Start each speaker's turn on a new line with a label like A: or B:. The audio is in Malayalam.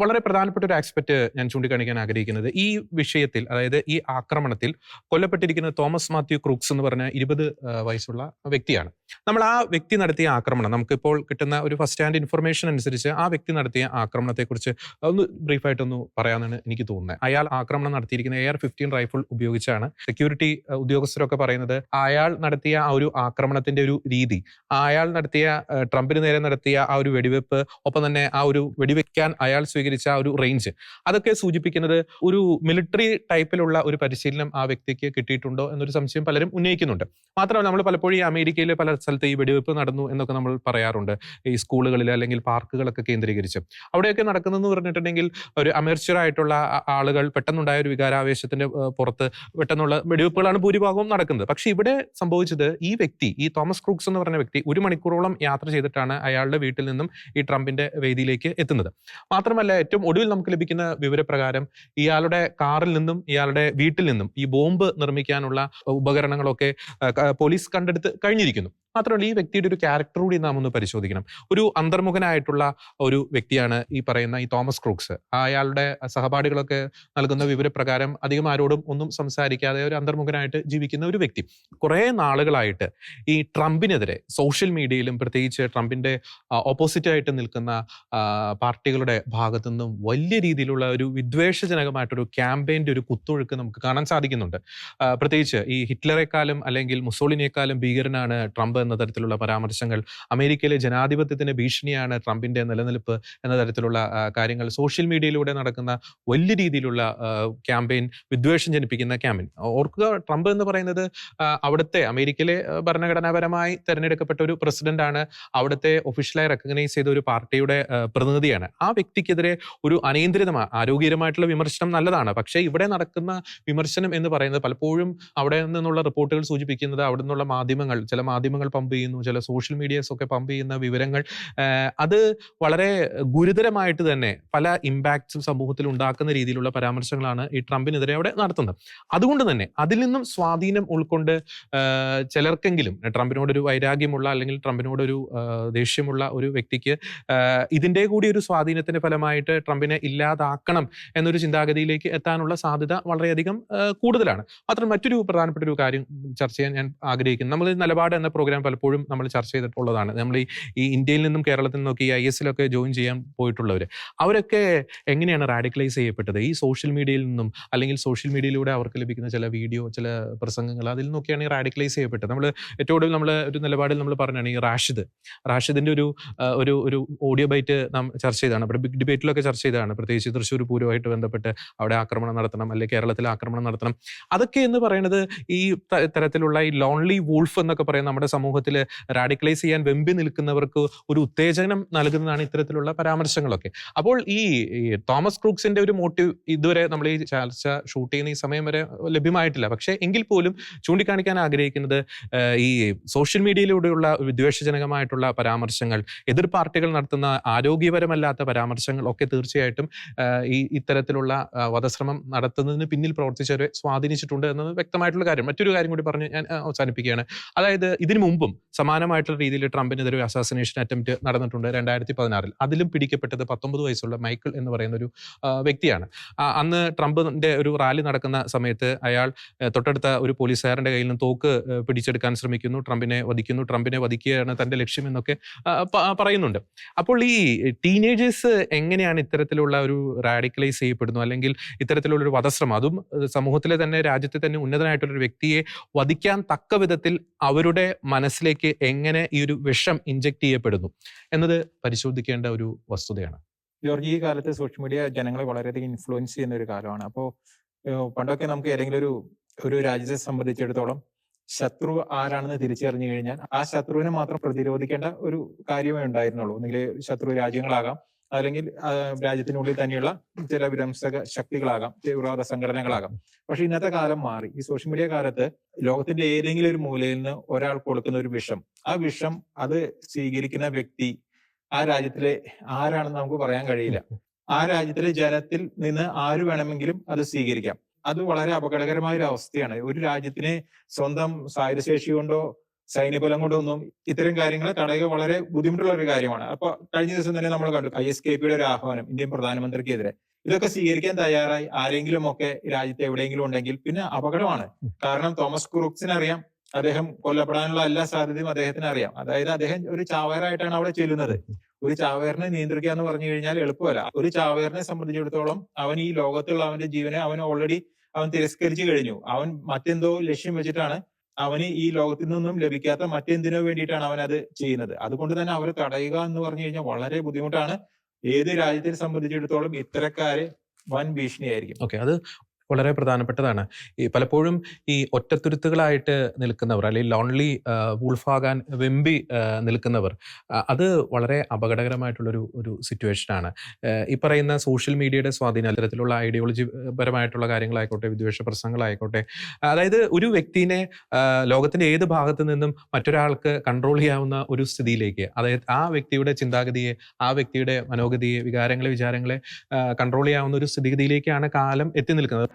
A: വളരെ പ്രധാനപ്പെട്ട ഒരു ആസ്പെക്ട് ഞാൻ ചൂണ്ടിക്കാണിക്കാൻ ആഗ്രഹിക്കുന്നത്. ഈ വിഷയത്തിൽ അതായത് ഈ ആക്രമണത്തിൽ കൊല്ലപ്പെട്ടിരിക്കുന്ന തോമസ് മാത്യു ക്രൂക്സ് എന്ന് പറഞ്ഞ ഇരുപത് വയസ്സുള്ള വ്യക്തിയാണ്. നമ്മൾ ആ വ്യക്തി നടത്തിയ ആക്രമണം നമുക്കിപ്പോൾ കിട്ടുന്ന ഒരു ഫസ്റ്റ് ഹാൻഡ് ഇൻഫർമേഷൻ അനുസരിച്ച് ആ വ്യക്തി നടത്തിയ ആക്രമണത്തെക്കുറിച്ച് ഒന്ന് ബ്രീഫായിട്ടൊന്ന് പറയാമെന്നാണ് എനിക്ക് തോന്നുന്നത്. അയാൾ ആക്രമണം നടത്തിയിരിക്കുന്ന എയർ ഫിഫ്റ്റീൻ റൈഫിൾ ഉപയോഗിച്ചാണ്. സെക്യൂരിറ്റി ഉദ്യോഗസ്ഥരൊക്കെ പറയുന്നത് അയാൾ നടത്തിയ ആ ഒരു ആക്രമണത്തിന്റെ ഒരു രീതി അയാൾ നടത്തിയ ട്രംപിന് നേരെ നടത്തിയ ആ ഒരു വെടിവെപ്പ് ഒപ്പം തന്നെ ആ ഒരു വെടിവെക്കാൻ അയാൾ സ്വീകരിച്ച ആ ഒരു റേഞ്ച് അതൊക്കെ സൂചിപ്പിക്കുന്നത് ഒരു മിലിറ്ററി ടൈപ്പിലുള്ള ഒരു പരിശീലനം ആ വ്യക്തിക്ക് കിട്ടിയിട്ടുണ്ടോ എന്നൊരു സംശയം പലരും ഉന്നയിക്കുന്നുണ്ട്. മാത്രമല്ല നമ്മൾ പലപ്പോഴും ഈ അമേരിക്കയിലെ പല സ്ഥലത്ത് ഈ വെടിവെപ്പ് നടന്നു എന്നൊക്കെ നമ്മൾ പറയാറുണ്ട്. ഈ സ്കൂളുകളിൽ അല്ലെങ്കിൽ പാർക്കുകളൊക്കെ കേന്ദ്രീകരിച്ച്. അവിടെയൊക്കെ നടക്കുന്നതെന്ന് പറഞ്ഞിട്ടുണ്ടെങ്കിൽ ഒരു അമേർച്ചറായിട്ടുള്ള ആളുകൾ പെട്ടെന്നുണ്ടായ ഒരു വികാരാവേശത്തിന്റെ പുറത്ത് പെട്ടെന്നുള്ള വെടിവെപ്പുകളാണ് ഭൂരിഭാഗവും നടക്കുന്നത്. പക്ഷെ ഇവിടെ സംഭവിച്ചത് ഈ വ്യക്തി ഈ തോമസ് ക്രൂക്സ് എന്ന് പറഞ്ഞ വ്യക്തി ഒരു മണിക്കൂറോളം യാത്ര ചെയ്തിട്ടാണ് അയാളുടെ വീട്ടിൽ നിന്നും ഈ ട്രംപിന്റെ വേദിയിലേക്ക് എത്തുന്നത്. മാത്രമല്ല ഏറ്റവും ഒടുവിൽ നമുക്ക് ലഭിക്കുന്ന വിവരപ്രകാരം ഇയാളുടെ കാറിൽ നിന്നും ഇയാളുടെ വീട്ടിൽ നിന്നും ഈ ബോംബ് നിർമ്മിക്കാനുള്ള ഉപകരണങ്ങളൊക്കെ പോലീസ് കണ്ടെടുത്ത് കഴിഞ്ഞിരിക്കുന്നു. മാത്രമല്ല ഈ വ്യക്തിയുടെ ഒരു ക്യാരക്ടർ കൂടി നാം ഒന്ന് പരിശോധിക്കണം. ഒരു അന്തർമുഖനായിട്ടുള്ള ഒരു വ്യക്തിയാണ് ഈ പറയുന്ന ഈ തോമസ് ക്രൂക്സ്. അയാളുടെ സഹപാഠികളൊക്കെ നൽകുന്ന വിവരപ്രകാരം അധികം ആരോടും ഒന്നും സംസാരിക്കാതെ ഒരു അന്തർമുഖനായിട്ട് ജീവിക്കുന്ന ഒരു വ്യക്തി. കുറേ നാളുകളായിട്ട് ഈ ട്രംപിനെതിരെ സോഷ്യൽ മീഡിയയിലും പ്രത്യേകിച്ച് ട്രംപിന്റെ ഓപ്പോസിറ്റായിട്ട് നിൽക്കുന്ന പാർട്ടികളുടെ ഭാഗത്തു നിന്നും വലിയ രീതിയിലുള്ള ഒരു വിദ്വേഷജനകമായിട്ടൊരു ക്യാമ്പയിന്റെ ഒരു കുത്തൊഴുക്ക് നമുക്ക് കാണാൻ സാധിക്കുന്നുണ്ട്. പ്രത്യേകിച്ച് ഈ ഹിറ്റ്ലറെക്കാളും അല്ലെങ്കിൽ മുസോളിനേക്കാളും ഭീകരനാണ് ട്രംപ് എന്ന തരത്തിലുള്ള പരാമർശങ്ങൾ. അമേരിക്കയിലെ ജനാധിപത്യത്തിന് ഭീഷണിയാണ് ട്രംപിന്റെ നിലനിൽപ്പ് എന്ന തരത്തിലുള്ള കാര്യങ്ങൾ. സോഷ്യൽ മീഡിയയിലൂടെ നടക്കുന്ന വലിയ രീതിയിലുള്ള ക്യാമ്പയിൻ വിദ്വേഷം ജനിപ്പിക്കുന്ന ക്യാമ്പയിൻ. ഓർക്കുക ട്രംപ് എന്ന് പറയുന്നത് അവിടുത്തെ അമേരിക്കയിലെ ഭരണഘടനാപരമായി തെരഞ്ഞെടുക്കപ്പെട്ട ഒരു പ്രസിഡന്റ് ആണ് അവിടുത്തെ ഒഫീഷ്യലായി റെക്കഗ്നൈസ് ചെയ്ത ഒരു പാർട്ടിയുടെ പ്രതിനിധിയാണ്. ആ വ്യക്തിക്കെതിരെ ഒരു അനിയന്ത്രിതമായ ആരോഗ്യകരമായിട്ടുള്ള വിമർശനം നല്ലതാണ്. പക്ഷേ ഇവിടെ നടക്കുന്ന വിമർശനം എന്ന് പറയുന്നത് പലപ്പോഴും അവിടെ നിന്നുള്ള റിപ്പോർട്ടുകൾ സൂചിപ്പിക്കുന്നത് അവിടെ നിന്നുള്ള മാധ്യമങ്ങൾ ചില മാധ്യമങ്ങൾ പമ്പ് ചെയ്യുന്നു ചില സോഷ്യൽ മീഡിയസ് ഒക്കെ പമ്പ് ചെയ്യുന്ന വിവരങ്ങൾ. അത് വളരെ ഗുരുതരമായിട്ട് തന്നെ പല ഇമ്പാക്ട്സും സമൂഹത്തിൽ ഉണ്ടാക്കുന്ന രീതിയിലുള്ള പരാമർശങ്ങളാണ് ഈ ട്രംപിനെതിരെ അവിടെ നടത്തുന്നത്. അതുകൊണ്ട് തന്നെ അതിൽ നിന്നും സ്വാധീനം ഉൾക്കൊണ്ട് ചിലർക്കെങ്കിലും ട്രംപിനോട് ഒരു വൈരാഗ്യമുള്ള അല്ലെങ്കിൽ ട്രംപിനോട് ഒരു ആ, ദേഷ്യമുള്ള ഒരു വ്യക്തിക്ക് ഇതിന്റെ കൂടി ഒരു സ്വാധീനത്തിന്റെ ഫലമായിട്ട് ട്രംപിനെ ഇല്ലാതാക്കണം എന്നൊരു ചിന്താഗതിയിലേക്ക് എത്താനുള്ള സാധ്യത വളരെയധികം കൂടുതലാണ്. മാത്രം മറ്റൊരു പ്രധാനപ്പെട്ട ഒരു കാര്യം ചർച്ച ചെയ്യാൻ ഞാൻ ആഗ്രഹിക്കുന്നു. നമ്മൾ നിലപാട് എന്ന പ്രോഗ്രാം പലപ്പോഴും നമ്മൾ ചർച്ച ചെയ്തിട്ടുള്ളതാണ്. നമ്മൾ ഈ ഈ ഇന്ത്യയിൽ നിന്നും കേരളത്തിൽ നിന്നൊക്കെ ഈ ഐ എസിലൊക്കെ ജോയിൻ ചെയ്യാൻ പോയിട്ടുള്ളവർ അവരൊക്കെ എങ്ങനെയാണ് റാഡിക്കലൈസ് ചെയ്യപ്പെട്ടത്? ഈ സോഷ്യൽ മീഡിയയിൽ നിന്നും അല്ലെങ്കിൽ സോഷ്യൽ മീഡിയയിലൂടെ അവർക്ക് ലഭിക്കുന്ന ചില വീഡിയോ ചില പ്രസംഗങ്ങൾ അതിൽ നിന്നൊക്കെയാണ് ഈ റാഡിക്കലൈസ് ചെയ്യപ്പെട്ടത്. നമ്മൾ ഏറ്റവും കൂടുതൽ നമ്മൾ ഒരു നിലപാടിൽ നമ്മൾ പറഞ്ഞാണ് ഈ റാഷിദ്. റാഷിദിന്റെ ഒരു ഒരു ഒരു ഓഡിയോ ബൈറ്റ് നാം ചർച്ച ചെയ്താണ് അവിടെ ബിഗ് ഡിബേറ്റിലൊക്കെ ചർച്ച ചെയ്താണ് പ്രത്യേകിച്ച് തൃശ്ശൂർ പൂരവുമായിട്ട് ബന്ധപ്പെട്ട് അവിടെ ആക്രമണം നടത്തണം അല്ലെങ്കിൽ കേരളത്തിൽ ആക്രമണം നടത്തണം. അതൊക്കെ എന്ന് പറയുന്നത് ഈ തരത്തിലുള്ള ഈ ലോൺലി വൂൾഫ് എന്നൊക്കെ പറയുന്ന നമ്മുടെ സമൂഹത്തിൽ റാഡിക്കലൈസ് ചെയ്യാൻ വെമ്പി നിൽക്കുന്നവർക്ക് ഒരു ഉത്തേജനം നൽകുന്നതാണ് ഇത്തരത്തിലുള്ള പരാമർശങ്ങളൊക്കെ. അപ്പോൾ ഈ തോമസ് ക്രൂക്സിന്റെ ഒരു മോട്ടീവ് ഇതുവരെ നമ്മൾ ഈ ചർച്ച ഷൂട്ട് ചെയ്യുന്ന ഈ സമയം വരെ ലഭ്യമായിട്ടില്ല. പക്ഷേ എങ്കിൽ പോലും ചൂണ്ടിക്കാണിക്കാൻ ആഗ്രഹിക്കുന്നത് ഈ സോഷ്യൽ മീഡിയയിലൂടെയുള്ള വിദ്വേഷജനകമായിട്ടുള്ള പരാമർശങ്ങൾ എതിർ പാർട്ടികൾ നടത്തുന്ന ആരോഗ്യപരമല്ലാത്ത പരാമർശങ്ങൾ ഒക്കെ തീർച്ചയായിട്ടും ഈ ഇത്തരത്തിലുള്ള വധശ്രമം നടത്തുന്നതിന് പിന്നിൽ പ്രവർത്തിച്ചവരെ സ്വാധീനിച്ചിട്ടുണ്ട് എന്നത് വ്യക്തമായിട്ടുള്ള കാര്യം. മറ്റൊരു കാര്യം കൂടി പറഞ്ഞ് ഞാൻ അവസാനിപ്പിക്കുകയാണ്. അതായത് ഇതിനു മുമ്പും സമാനമായിട്ടുള്ള രീതിയിൽ ട്രംപിനെതിരെ ഒരു അസാസിനേഷൻ അറ്റംപ്റ്റ് നടന്നിട്ടുണ്ട് രണ്ടായിരത്തി പതിനാറിൽ അതിലും പിടിക്കപ്പെട്ടത് പത്തൊമ്പത് വയസ്സുള്ള മൈക്കിൾ എന്ന് പറയുന്ന ഒരു വ്യക്തിയാണ്. അന്ന് ട്രംപിന്റെ ഒരു റാലി നടക്കുന്ന സമയത്ത് അയാൾ തൊട്ടടുത്ത ഒരു പോലീസുകാരന്റെ കയ്യിൽ നിന്ന് തോക്ക് പിടിച്ചെടുക്കാൻ ശ്രമിക്കുന്നു ട്രംപിനെ വധിക്കുന്നു ട്രംപിനെ വധിക്കുകയാണ് തന്റെ ലക്ഷ്യം എന്നൊക്കെ പറയുന്നുണ്ട്. അപ്പോൾ ഈ ടീനേജേഴ്സ് എങ്ങനെയാണ് ഇത്തരത്തിലുള്ള ഒരു റാഡിക്കലൈസ് ചെയ്യപ്പെടുന്നു? അല്ലെങ്കിൽ ഇത്തരത്തിലുള്ള ഒരു വധശ്രമം അതും സമൂഹത്തിലെ തന്നെ രാജ്യത്തെ തന്നെ ഉന്നതനായിട്ടുള്ള ഒരു വ്യക്തിയെ വധിക്കാൻ തക്ക വിധത്തിൽ അവരുടെ മനസ്സിലേക്ക് എങ്ങനെ ഈ ഒരു വിഷം ഇഞ്ചക്ട് ചെയ്യപ്പെടുന്നു എന്നത് പരിശോധിക്കേണ്ട ഒരു വസ്തുതയാണ്.
B: ജോർജ് ഈ കാലത്ത് സോഷ്യൽ മീഡിയ ജനങ്ങളെ വളരെയധികം ഇൻഫ്ലുവൻസ് ചെയ്യുന്ന ഒരു കാലമാണ്. അപ്പോൾ പണ്ടൊക്കെ നമുക്ക് ഏതെങ്കിലും ഒരു ഒരു രാജ്യത്തെ സംബന്ധിച്ചിടത്തോളം ശത്രു ആരാണെന്ന് തിരിച്ചറിഞ്ഞു കഴിഞ്ഞാൽ ആ ശത്രുവിനെ മാത്രം പ്രതിരോധിക്കേണ്ട ഒരു കാര്യമേ ഉണ്ടായിരുന്നുള്ളൂ. ഒന്നുകിൽ ശത്രു രാജ്യങ്ങളാകാം അല്ലെങ്കിൽ രാജ്യത്തിനുള്ളിൽ തന്നെയുള്ള ചില വിധ്വംസക ശക്തികളാകാം തീവ്രവാദ സംഘടനകളാകാം. പക്ഷെ ഇന്നത്തെ കാലം മാറി. ഈ സോഷ്യൽ മീഡിയ കാലത്ത് ലോകത്തിന്റെ ഏതെങ്കിലും ഒരു മൂലയിൽ നിന്ന് ഒരാൾ കൊടുക്കുന്ന ഒരു വിഷം ആ വിഷം അത് സ്വീകരിക്കുന്ന വ്യക്തി ആ രാജ്യത്തിലെ ആരാണെന്ന് നമുക്ക് പറയാൻ കഴിയില്ല. ആ രാജ്യത്തിലെ ജനത്തിൽ നിന്ന് ആര് വേണമെങ്കിലും അത് സ്വീകരിക്കാം. അത് വളരെ അപകടകരമായ ഒരു അവസ്ഥയാണ്. ഒരു രാജ്യത്തിന് സ്വന്തം സായുധശേഷി കൊണ്ടോ സൈന്യബലം കൊണ്ടൊന്നും ഇത്തരം കാര്യങ്ങൾ തടയുക വളരെ ബുദ്ധിമുട്ടുള്ള ഒരു കാര്യമാണ്. അപ്പൊ കഴിഞ്ഞ ദിവസം തന്നെ നമ്മൾ കണ്ടു ഐ എസ് കെ പിയുടെ ഒരു ആഹ്വാനം ഇന്ത്യൻ പ്രധാനമന്ത്രിക്കെതിരെ. ഇതൊക്കെ സ്വീകരിക്കാൻ തയ്യാറായി. ആരെങ്കിലും ഒക്കെ രാജ്യത്ത് എവിടെയെങ്കിലും ഉണ്ടെങ്കിൽ പിന്നെ അപകടമാണ്. കാരണം തോമസ് ക്രൂക്സിന് അറിയാം അദ്ദേഹം കൊല്ലപ്പെടാനുള്ള എല്ലാ സാധ്യതയും അദ്ദേഹത്തിന് അറിയാം അതായത് അദ്ദേഹം ഒരു ചാവേറായിട്ടാണ് അവിടെ ചെല്ലുന്നത്. ഒരു ചാവേറിനെ നിയന്ത്രിക്കുക എന്ന് പറഞ്ഞു കഴിഞ്ഞാൽ എളുപ്പമല്ല. ഒരു ചാവേറിനെ സംബന്ധിച്ചിടത്തോളം അവൻ ഈ ലോകത്തുള്ള അവന്റെ ജീവനെ അവൻ ഓൾറെഡി അവൻ തിരസ്കരിച്ചു കഴിഞ്ഞു. അവൻ മറ്റെന്തോ ലക്ഷ്യം വെച്ചിട്ടാണ് അവന് ഈ ലോകത്തിൽ നിന്നും ലഭിക്കാത്ത മറ്റെന്തിനോ വേണ്ടിയിട്ടാണ് അവൻ അത് ചെയ്യുന്നത്. അതുകൊണ്ട് തന്നെ അവരെ തടയുക എന്ന് പറഞ്ഞു കഴിഞ്ഞാൽ വളരെ ബുദ്ധിമുട്ടാണ്. ഏത് രാജ്യത്തെ സംബന്ധിച്ചിടത്തോളം ഇത്തരക്കാര് വൻ ഭീഷണിയായിരിക്കും.
A: ഓക്കെ അത് വളരെ പ്രധാനപ്പെട്ടതാണ്. ഈ പലപ്പോഴും ഈ ഒറ്റത്തുരുത്തുകളായിട്ട് നിൽക്കുന്നവർ അല്ലെങ്കിൽ ലോൺലി വൂൾഫാകാൻ വെമ്പി നിൽക്കുന്നവർ അത് വളരെ അപകടകരമായിട്ടുള്ളൊരു ഒരു സിറ്റുവേഷനാണ് ഈ പറയുന്ന സോഷ്യൽ മീഡിയയുടെ സ്വാധീനം അത്തരത്തിലുള്ള ഐഡിയോളജി പരമായിട്ടുള്ള കാര്യങ്ങളായിക്കോട്ടെ വിദ്വേഷ പ്രശ്നങ്ങളായിക്കോട്ടെ അതായത് ഒരു വ്യക്തിനെ ലോകത്തിന്റെ ഏത് ഭാഗത്തു നിന്നും മറ്റൊരാൾക്ക് കൺട്രോൾ ചെയ്യാവുന്ന ഒരു സ്ഥിതിയിലേക്ക് അതായത് ആ വ്യക്തിയുടെ ചിന്താഗതിയെ ആ വ്യക്തിയുടെ മനോഗതിയെ വികാരങ്ങളെ വിചാരങ്ങളെ കൺട്രോൾ ചെയ്യാവുന്ന ഒരു സ്ഥിതിഗതിയിലേക്കാണ് കാലം എത്തി നിൽക്കുന്നത്.